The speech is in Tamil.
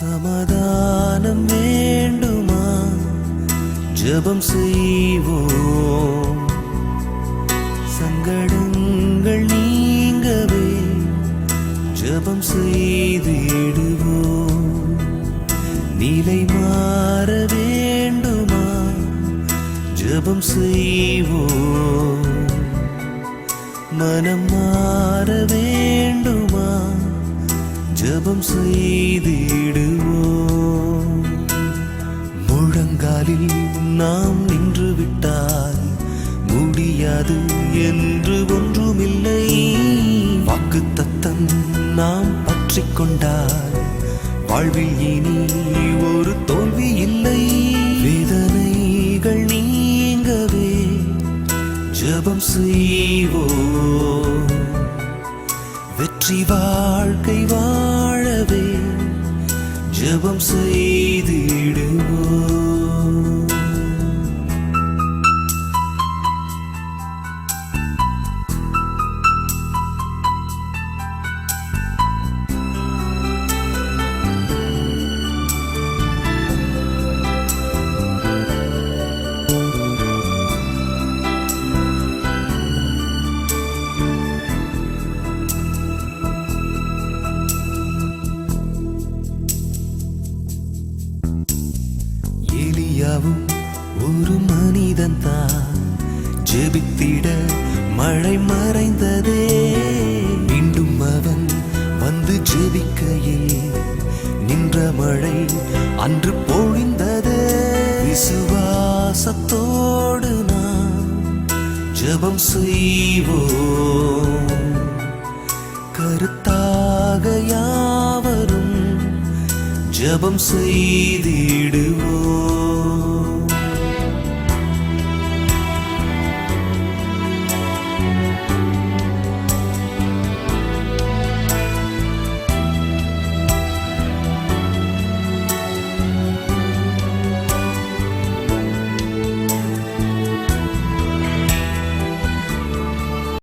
சமாதானம் வேண்டுமா? ஜபம் செய்வோம். சங்கடங்கள் நீங்கவே ஜபம் செய்திடுவோம். நிலை மாற வேண்டுமா? ஜபம் செய்வோம். மனம் மாற வேண்டுமா? ஜபம் செய்திடு நாம் நின்று விட்டால் முடியாது என்று ஒன்றுமில்லை. வாக்கு தத்தம் நாம் பற்றி கொண்டால் வாழ்வில் இனி ஒரு தோல்வி இல்லை. வேதனைகள் நீங்கவே ஜெபம் செய்வோ. வெற்றி வாழ்க்கை வாழவே ஜெபம் செய்திடு. ஏலியாவும் ஒரு மனிதன் தான் ஜெபித்திட மழை மறைந்ததே. மீண்டும் அவன் வந்து ஜெபிக்கையில் நின்ற மழை அன்று பொழிந்ததே. விசுவாசத்தோடு நாம் ஜெபம் செய்வோம். கருத்தாக யாவரும் ஜெபம் செய்திடுவோம்.